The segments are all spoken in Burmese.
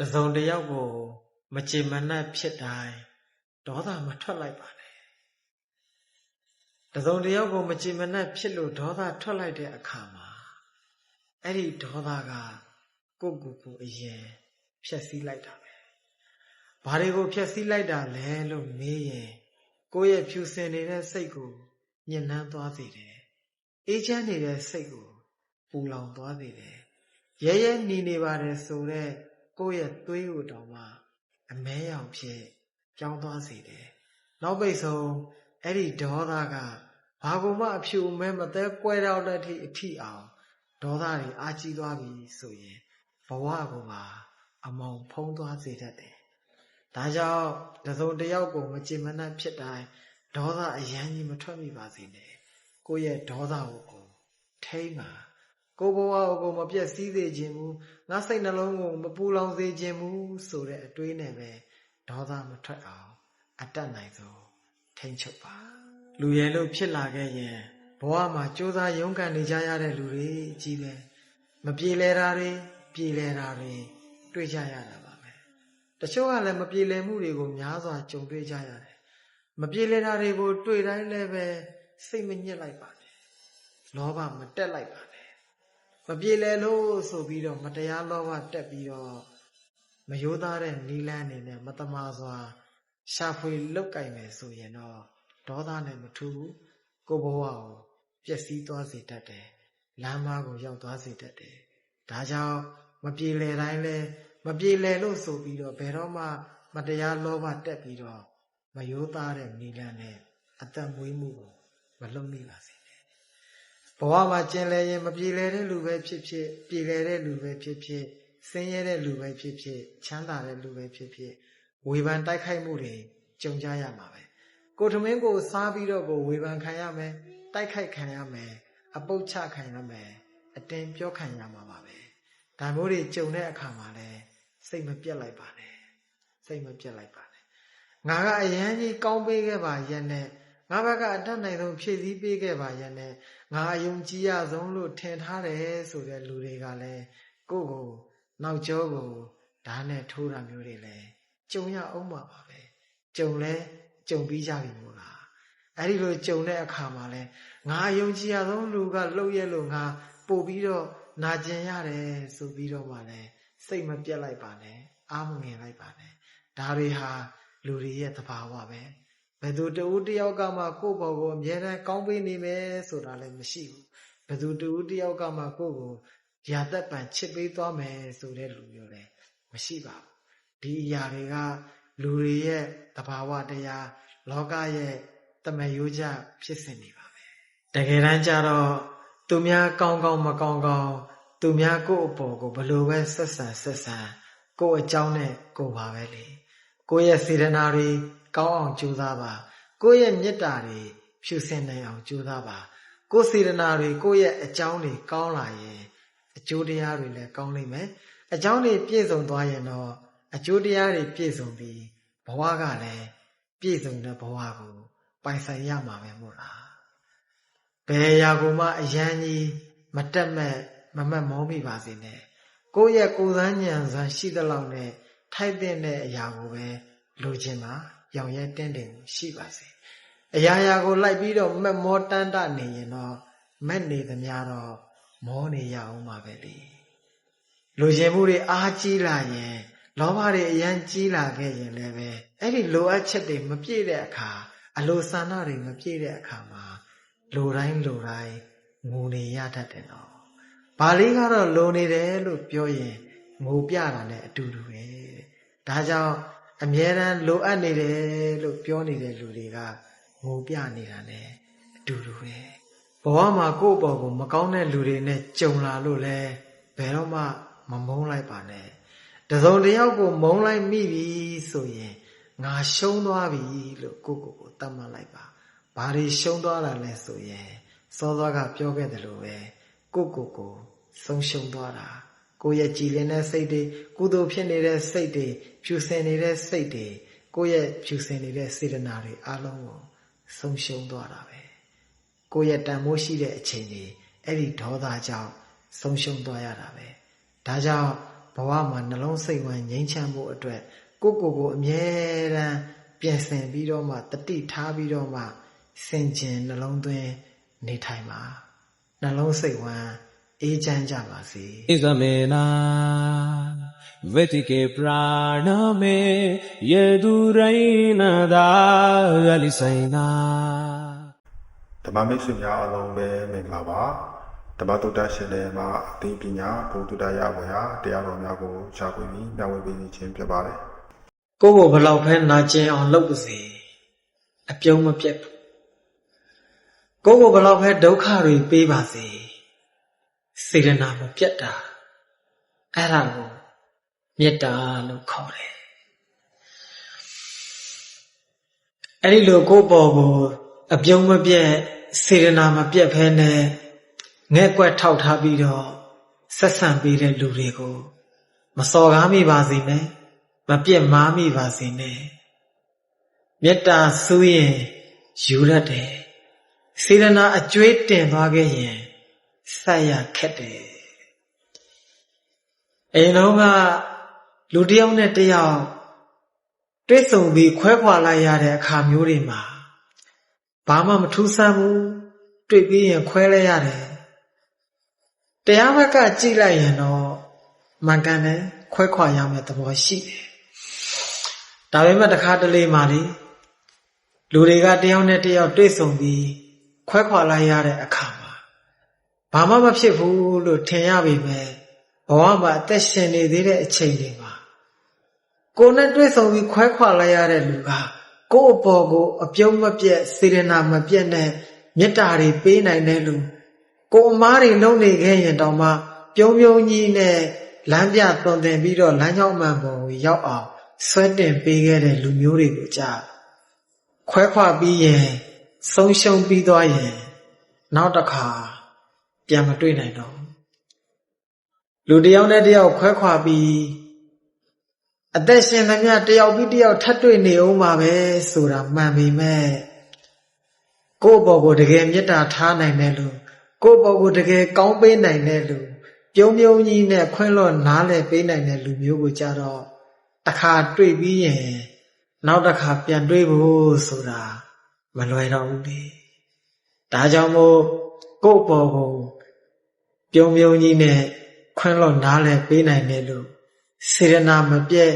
တစုံတစ်ယောက်ကိုမကြေမနပ်ဖြစ်တိုင်းဒေါသမထွက်လိုက်ပါနဲ့တစုံတစ်ယောက်ကိုမကြေမနပ်ဖြစ်လို့ဒေါသထွက်လိုက်တဲ့အခါမှာအဲ့ဒီဒေါသကကိုယ့်ကိုယ်ကိုအရင်ဖျက်ဆီးလိုက်တာပဲဘာတွေကိုဖျက်ဆီးလိုက်တာလဲလို့မေးရင်ကိုယ့်ရဲ့ဖြူစင်နေတဲ့စိတ်ကိုညှဉ်းနှမ်းသွားစေတယ်အေးချမ်းနေတဲ့စိတ်ကိုပူလောင်သွားစေတယ်ရဲရဲနေနေပါတယ်ဆိုတော့ ကိုယ့်ရဲ့သွေးကိုတောင်မှအမဲရောင်ဖြစ်ကြောင်းသွားစေတယ်နောက်ပိတ်ဆုံးအဲ့ဒီဒေါသကဘာကူမှအဖြူမဲမသက်ကွဲတော့တဲ့အထိအထိအောင်ဒေါသတွေအာကြီးသွားပြီဆိုရင်ဘဝကအမောင်ဖုံးသွားစေတတ်တယ်ဒါကြောင့်တစုံတစ်ယောက်ကိုမကြင်မနှက်ဖြစ်တိုင်းဒေါသအယမ်းကြီးမထွက်မိပါစေနဲ့ကိုယ့်ရဲ့ဒေါသကိုကိုထိမ့်ပါ ကိုဘဝကိုကိုမပြည့်စည်စေခြင်းဘူးငါစိတ်နှလုံးကိုမပူလောင်စေခြင်းဘူးဆိုတဲ့အတွေးနဲ့ပဲဒေါသမထွက်အောင်အတတ်နိုင်ဆုံးထိမ့်ချုပ်ပါလူရဲလို့ဖြစ်လာခဲ့ရင်ဘဝမှာစ조사ရုန်းကန်နေကြရတဲ့လူတွေကြီးပဲမပြေလဲတာတွေပြေလဲတာတွေတွေ့ကြရတာပါပဲတချို့ကလည်းမပြေလဲမှုတွေကိုများစွာကြုံတွေ့ကြရတယ်မပြေလဲတာတွေကိုတွေ့တိုင်းလည်းပဲစိတ်မညစ်လိုက်ပါနဲ့လောဘမတက်လိုက်ပါနဲ့ မပြေလဲလို့ဆိုပြီးတော့မတရားလောဘတက်ပြီးတော့မယိုးသားတဲ့နီလန်းအနေနဲ့မတမာစွာ ရှာဖွေလုတ်ကင်မယ်ဆိုရင်တော့ဒေါသနဲ့မထူးဘူးကိုဘဝကိုပျက်စီးသွားစေတတ်တယ်လမ်းမကိုရောက်သွားစေတတ်တယ်ဒါကြောင့်မပြေလည်တိုင်းလဲမပြေလည်လို့ဆိုပြီးတော့ဘယ်တော့မှ မတရားလောဘတက်ပြီးတော့မယိုးသားတဲ့နီလန်းနဲ့အသက်မွေးမှုကိုမလုံမိပါစေနဲ့ ဘဝမှာကျင်လည်ရင်မပြေလည်တဲ့လူပဲဖြစ်ဖြစ်ပြေလည်တဲ့လူပဲဖြစ်ဖြစ်ဆင်းရဲတဲ့လူပဲဖြစ်ဖြစ်ချမ်းသာတဲ့လူပဲဖြစ်ဖြစ်ဝေဖန်တိုက်ခိုက်မှုတွေကြုံကြရမှာပဲကိုထမင်းကိုစားပြီးတော့ကိုဝေဖန်ခံရမယ်တိုက်ခိုက်ခံရမယ်အပုတ်ချခံရမယ်အတင်းပြောခံရမှာပါပဲဒါမျိုးတွေကြုံတဲ့အခါမှာလဲစိတ်မပြတ်လိုက်ပါနဲ့စိတ်မပြတ်လိုက်ပါနဲ့ငါကအရန်ကြီးကောင်းပေးခဲ့ပါရဲ့နဲ့ ငါဘက်ကအတတ်နိုင်ဆုံးဖြည့်ဆည်းပေးခဲ့ပါရဲ့နဲ့ငါအယုံကြည်ရဆုံးလို့ထင်ထားတယ်ဆိုတဲ့လူတွေကလည်းကိုယ့်ကိုနောက်ကျောကိုဓာတ်နဲ့ထိုးတာမျိုးတွေလည်းကြုံရအောင်ပါပါပဲကြုံလဲကြုံပြီးကြပြီမို့လားအဲ့ဒီလိုကြုံတဲ့အခါမှာလဲငါယုံကြည်ရဆုံးလူကလှုပ်ရဲလို့ငါပို့ပြီးတော့နာကျင်ရတယ်ဆိုပြီးတော့မှလဲစိတ်မပြတ်လိုက်ပါနဲ့အာမငင်လိုက်ပါနဲ့ဒါတွေဟာလူတွေရဲ့သဘာဝပဲဘ ယ်သူတဦးတယောက်ကမှကိုယ့်ဘော်ကိုအမြဲတမ်းကောင်းပေးနေမယ်ဆိုတာလည်းမရှိဘူးဘယ်သူတဦးတယောက်ကမှကိုယ့်ကိုရာသက်ပံချစ်ပေးသွားမယ်ဆိုတဲ့လူမျိုးလည်းမရှိပါဘူးဒီအရာတွေကလူတွေရဲ့တဘာဝတရားလောကရဲ့တမယိုးကြဖြစ်စဉ်နေပါပဲတကယ်တမ်းကျတော့သူများကောင်းကောင်းမကောင်းကောင်းသူများကိုယ့်အပေါ်ကိုဘလို့ပဲဆက်ဆံဆက်ဆံကိုယ့်အကြောင်းနဲ့ကိုယ်ပါပဲလေကိုယ့်ရဲ့စေတနာတွေ ကောင်းအောင်ကြိုးစားပါကိုယ့်ရဲ့မေတ္တာတွေဖြူစင်နိုင်အောင်ကြိုးစားပါကိုယ်စေတနာတွေကိုယ့်ရဲ့အကြောင်းတွေကောင်းလာရင်အကျိုးတရားတွေလည်းကောင်းလိမ့်မယ်အကြောင်းတွေပြည့်စုံသွားရင်တော့အကျိုးတရားတွေပြည့်စုံပြီးဘဝကလည်းပြည့်စုံတဲ့ဘဝကို ပိုင်ဆိုင်ရမှာပဲမို့လားဘယ်ရာကိုမှအယမ်းကြီးမတက်မဲ့မမတ်မောမိပါစေနဲ့ကိုယ့်ရဲ့ကိုယ်စမ်းဉာဏ်စွမ်းရှိသလောက်နဲ့ထိုက်တဲ့အရာကိုပဲလိုချင်ပါ ရောင်ရဲတင့်တယ်ရှိပါစေအရာရာကိုလိုက်ပြီးတော့မက်မောတန်းတနေရင်တော့မက်နေသမျှတော့မောနေရအောင်ပါပဲလေလူရှင်မှုတွေအားကြီးလာရင်လောဘတွေအရန်ကြီးလာခဲ့ရင်လည်းပဲအဲ့ဒီလိုအပ်ချက်တွေမပြည့်တဲ့အခါအလိုဆန္ဒတွေမပြည့်တဲ့အခါမှာလိုတိုင်းလိုတိုင်းငိုနေရတတ်တယ်နော်။ဘာလေးကတော့လိုနေတယ်လို့ပြောရင်ငိုပြတာနဲ့အတူတူပဲ။ဒါကြောင့် အမြဲတမ်းလိုအပ်နေတယ်လို့ပြောနေတဲ့လူတွေကငိုပြနေတာနဲ့အတူတူပဲ။ဘဝမှာကိုယ့်အပေါ်ကိုမကောင်းတဲ့လူတွေနဲ့ကြုံလာလို့လဲဘယ်တော့မှမမုန်းလိုက်ပါနဲ့တစုံတယောက်ကိုမုန်းလိုက်မိပြီဆိုရင်ငါရှုံးသွားပြီလို့ကိုကိုကိုတတ်မှတ်လိုက်ပါဘာတွေရှုံးသွားတာလဲဆိုရင်စောစောကပြောခဲ့တယ်လို့ပဲကိုကိုကိုဆုံးရှုံးသွားတာ ကိုရဲ့ကြည်လင်တဲ့စိတ်တွေကုသိုလ်ဖြစ်နေတဲ့စိတ်တွေဖြူစင်နေတဲ့စိတ်တွေကိုရဲ့ဖြူစင်နေတဲ့စေတနာတွေအလုံးကိုဆုံးရှုံးသွားတာပဲကိုရဲ့တန်မိုးရှိတဲ့အချိန်တွေအဲ့ဒီဒေါသကြောင့်ဆုံးရှုံးသွားရတာပဲဒါကြောင့်ဘဘဝမှာနှလုံးစိတ်ဝမ်းငြိမ်းချမ်းမှုအတွက်ကိုယ့်ကိုယ်ကိုအမြဲတမ်းပြင်ဆင်ပြီးတော့မှတတိထားပြီးတော့မှစင်ကျင်နှလုံးသွင်းနေထိုင်ပါနှလုံးစိတ်ဝမ်း အေးချမ်းကြပါစေ Isamena Vetike praname Yeduraina da Alisaina ဓမ္မမိတ်ဆွေများအားလုံးပဲမင်္ဂလာပါဓမ္မတုဒ္ဒရှင်တွေမှာအသိပညာဘုဒ္ဓတရားဝေဟာတရားတော်များကိုရှားပွေပြီးမျှဝေပေးခြင်းဖြစ်ပါတယ်ကိုယ့်ကိုယ်ဘယ်လောက်ပဲနာကျင်အောင်လုပ်ပါစေအပြုံးမပြတ်ဘူးကိုယ့်ကိုယ်ဘယ်လောက်ပဲဒုက္ခတွေပေးပါစေ စေရနာမပြတ်တာအဲ့ဒါကိုမေတ္တာလို့ခေါ်တယ်အဲ့ဒီလိုကိုယ့်ပေါ်ကိုအပြုံးမပြတ်စေရနာမပြတ်ဖဲနဲ့ငဲ့ကွက်ထောက်ထားပြီးတော့ဆက်ဆံပေးတဲ့လူတွေကို မစော်ကားမိပါစေနဲ့မပြက်မားမိပါစေနဲ့မေတ္တာဆူးရင်ယူရတယ်စေရနာအကျွေးတင်သွားခဲ့ရင် ဆက်ရခက်တယ်အိမ်လုံးကလူတစ်ယောက်နဲ့တစ်ယောက်တွေ့ဆုံပြီးခွဲခွာလိုက်ရတဲ့အခါမျိုးတွေမှာဘာမှမထူးဆန်းဘူးတွေ့ပြီးရင်ခွဲလဲရတယ်တရားဘက်ကကြည့်လိုက်ရင်တော့မှန်ကန်တယ်ခွဲခွာရမယ့်သဘောရှိတယ်။ဒါပေမဲ့တစ်ခါတလေမှလေလူတွေကတယောက်နဲ့တယောက်တွေ့ဆုံပြီးခွဲခွာလိုက်ရတဲ့အခါမှာ ဘာမှမဖြစ်ဘူးလို့ထင်ရပေမဲ့ဘဝမှာအသက်ရှင်နေသေးတဲ့အချိန်တွေမှာကိုယ်နဲ့တွေ့ဆုံပြီးခွဲခွာလိုက်ရတဲ့လူကကိုယ့်အပေါ်ကိုအပြုံးမပြတ်စေရနာမပြတ်နဲ့မေတ္တာတွေပေးနိုင်တဲ့လူကိုယ်အမားတွေလုံနေခဲ့ရင်တောင်မှပြုံးပြုံးကြီးနဲ့လမ်းပြသွန်သင်ပြီးတော့လမ်းကြောင်းမှန်ပေါ်ကိုရောက်အောင်ဆွဲတင်ပေးခဲ့တဲ့လူမျိုးတွေကိုကြားခွဲခွာပြီးရင်ဆုံးရှုံးပြီးသွားရင်နောက်တစ်ခါ ပြန်မတွေ့နိုင်တော့ဘူးလူတစ်ယောက်နဲ့တစ်ယောက်ခွဲခွာပြီးအသက်ရှင်သမျှတစ်ယောက်ပြီးတစ်ယောက်ထပ်တွေ့နေအောင်ပါပဲဆိုတာမှန်ပေမဲ့ကိုယ့်ဘော်ကိုတကယ်မေတ္တာထားနိုင်တဲ့လူကိုယ့်ဘော်ကိုတကယ်ကောင်းပေးနိုင်တဲ့လူပြုံးပြုံးကြီးနဲ့ခွင့်လွှတ်နားလည်ပေးနိုင်တဲ့လူမျိုးကိုကြတော့တစ်ခါတွေ့ပြီးရင်နောက်တစ်ခါပြန်တွေ့ဖို့ဆိုတာမလွယ်တော့ဘူးလေဒါကြောင့်မို့ကိုယ့်ဘော်ကို ပြုံးပြုံးကြီးနဲ့ခွင့်လွှတ်နားလည်ပေးနိုင်တဲ့လူစေရနာမပြည့်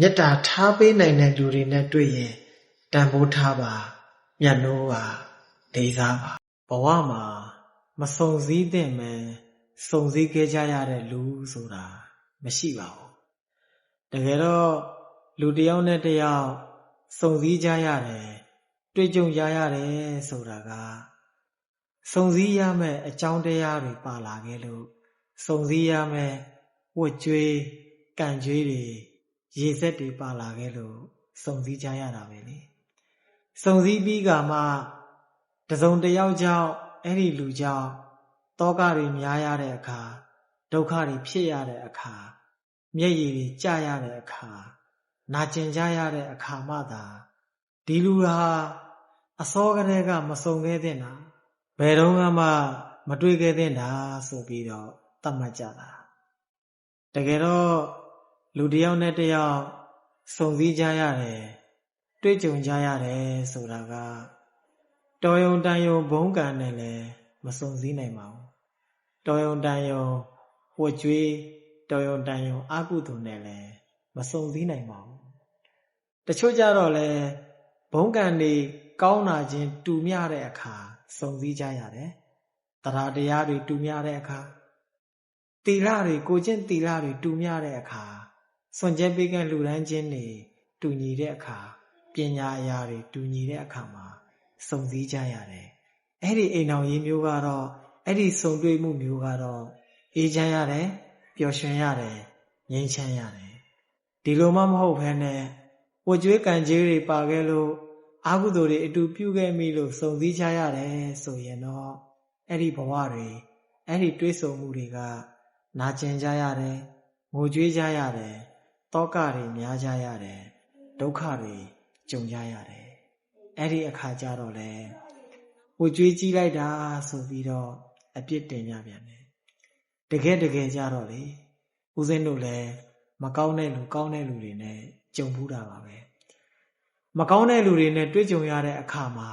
မေတ္တာထားပေးနိုင်တဲ့လူတွေနဲ့တွေ့ရင်တန်ဖိုးထားပါမျက်နှိုးပါလေးစားပါဘဝမှာမစုံစည်းသင့်မယ်စုံစည်းခဲ့ကြရတဲ့လူဆိုတာမရှိပါဘူးတကယ်တော့လူတစ်ယောက်နဲ့တစ်ယောက်စုံစည်းကြရတယ်တွေ့ကြုံကြရတယ်ဆိုတာက စုံစည်းရမယ့်အကြောင်းတရားတွေပါလာခဲ့လို့စုံစည်းရမယ့်ဝတ်ကြွေးကံကြွေးတွေရေစက်တွေပါလာခဲ့လို့စုံစည်းကြရတာပဲလေစုံစည်းပြီးကမှတစုံတစ်ယောက်ကြောင့်အဲ့ဒီလူကြောင့်တောကတွေများရတဲ့အခါဒုက္ခတွေဖြစ်ရတဲ့အခါမျက်ရည်တွေကျရတဲ့အခါနာကျင်ကြရတဲ့အခါမှသာဒီလူဟာအစောကတည်းကမစုံခဲ့တဲ့နာ ဘယ်တော့မှမတွေ့ခဲ့တဲ့နာဆိုပြီးတော့သတ်မှတ်ကြတာတကယ်တော့လူတစ်ယောက်နဲ့တစ်ယောက်စုံစည်းကြရတယ်တွေ့ကြုံကြရတယ်ဆိုတာကတော်ယုံတန်ယုံဘုံကံနဲ့လည်းမစုံစည်းနိုင်ပါဘူးတော်ယုံတန်ယုံဝတ်ကြွေးတော်ယုံတန်ယုံအာကုသိုလ်နဲ့လည်းမစုံစည်းနိုင်ပါဘူးတချို့ကြတော့လေဘုံကံတွေကောင်းတာချင်းတူမျှတဲ့အခါ စုံစည်းကြရတယ်တရားတရားတွေတူမျှတဲ့အခါတီလတွေကိုကျင့်တီလတွေတူမျှတဲ့အခါစွန့်ကြဲပေးကလူရန်ချင်းတွေတူညီတဲ့အခါပညာအရာတွေတူညီတဲ့အခါမှာစုံစည်းကြရတယ်အဲ့ဒီအိမ်တော်ရေးမျိုးကတော့အဲ့ဒီစုံတွေ့မှုမျိုးကတော့အေးချမ်းရတယ်ပျော်ရွှင်ရတယ်ငြိမ်းချမ်းရတယ်ဒီလိုမှမဟုတ်ဘဲနဲ့ဝကြွေးကံကြီးတွေပါခဲ့လို့ အာဟုသူတွေအတူပြုခဲ့မိလို့စုံစည်းကြရတယ်ဆိုရင်တော့အဲ့ဒီဘဝတွေအဲ့ဒီတွေးဆုံမှုတွေကနာကျင်ကြရတယ်ငိုကြွေးကြရတယ်တောကတွေများကြရတယ်ဒုက္ခတွေကြုံကြရတယ်အဲ့ဒီအခါကျတော့လေဝကြွေးကြီးလိုက်တာဆိုပြီးတော့အပြစ်တင်ကြပြန်တယ်တကယ်တကယ်ကြတော့လေဝဦးဇင်းတို့လည်းမကောင်းတဲ့လူကောင်းတဲ့လူတွေနဲ့ကြုံဘူးတာပါပဲ မကောင်းတဲ့လူတွေနဲ့တွေ့ကြုံရတဲ့အခါမှာ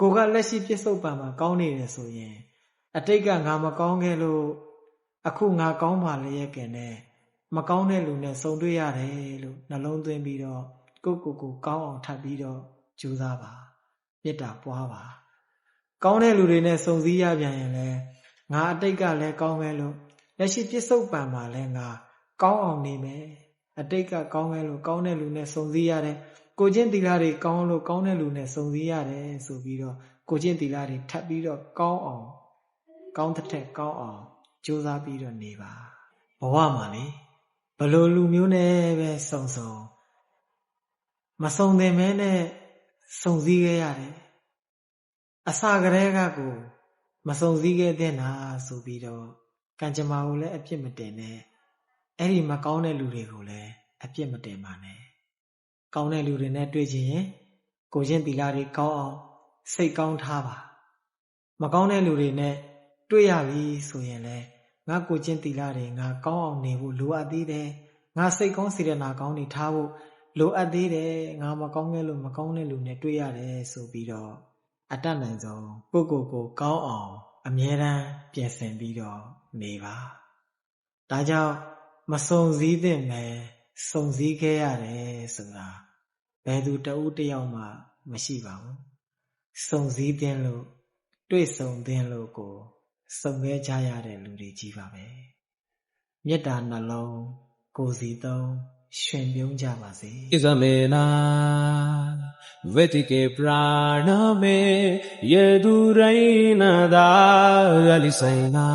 ကိုကလက်ရှိပြစ္ဆုတ်ပံမှာကောင်းနေတယ်ဆိုရင် အတိတ်ကငါမကောင်းခဲ့လို့အခုငါကောင်းပါလျက်ကင်နဲ့မကောင်းတဲ့လူနဲ့ဆုံတွေ့ရတယ်လို့နှလုံးသွင်းပြီးတော့ကိုယ့်ကိုယ်ကိုကောင်းအောင်ထပ်ပြီးတော့ကြိုးစားပါမေတ္တာပွားပါ ကောင်းတဲ့လူတွေနဲ့စုံစည်းရပြန်ရင်လည်းငါအတိတ်ကလည်းကောင်းပဲလို့လက်ရှိပြစ္ဆုတ်ပံမှာလည်းငါကောင်းအောင်နေမယ်အတိတ်ကကောင်းပဲလို့ကောင်းတဲ့လူနဲ့စုံစည်းရတ ယ်ကိုချင်းတီလာတွေကောင်းလို့ကောင်းတဲ့လူနဲ့စုံစည်းရတယ်ဆိုပြီးတော့ကိုချင်းတီလာတွေထပ်ပြီးတော့ကောင်းအောင်ကောင်းတဲ့ထက်ကောင်းအောင်ကြိုးစားပြီးတော့နေပါဘဝမှာလေဘလို့လူမျိုးနဲ့ပဲစုံစုံမစုံသင်မဲနဲ့စုံစည်းခဲ့ရတယ်အစာကလေးကကိုမစုံစည်းခဲ့တဲ့နာဆိုပြီးတော့ကံကြမ္မာကိုလည်းအပြစ်မတင်နဲ့အဲ့ဒီမကောင်းတဲ့လူတွေကိုလည်းအပြစ်မတင်ပါနဲ့ ကောင်းတဲ့လူတွေနဲ့တွေ့ချင်ရင်ကိုချင်းတီလာတွေကောင်းအောင်စိတ်ကောင်းထားပါမကောင်းတဲ့လူတွေနဲ့တွေ့ရပြီဆိုရင်လည်းငါကိုချင်းတီလာတွေငါကောင်းအောင်နေဖို့လိုအပ်သေးတယ်ငါစိတ်ကောင်းစေတနာကောင်းနေထားဖို့လိုအပ်သေးတယ်ငါမကောင်းခဲ့လို့မကောင်းတဲ့လူနဲ့တွေ့ရတယ်ဆိုပြီးတော့အတတ်နိုင်ဆုံးကိုယ့်ကိုယ်ကိုကောင်းအောင်အမြဲတမ်းပြင်ဆင်ပြီးတော့နေပါဒါကြောင့်မစုံစည်းသင့်မယ် စုံစည်းခဲ့ရတယ်ဆိုတာဘယ်သူတဦးတစ်ယောက်မှ မရှိပါဘူးစုံစည်းသင့်လို့တွေ့ဆုံသင့်လို့ကိုစုံခဲ့ကြရတဲ့လူတွေကြီးပါပဲမေတ္တာနှလုံးကိုယ်စီသုံးရှင်ပြုံးကြပါစေဣဇမေနာဝေတိကေပရာဏမေယေသူရိဏသာဂလိဆိုင်နာ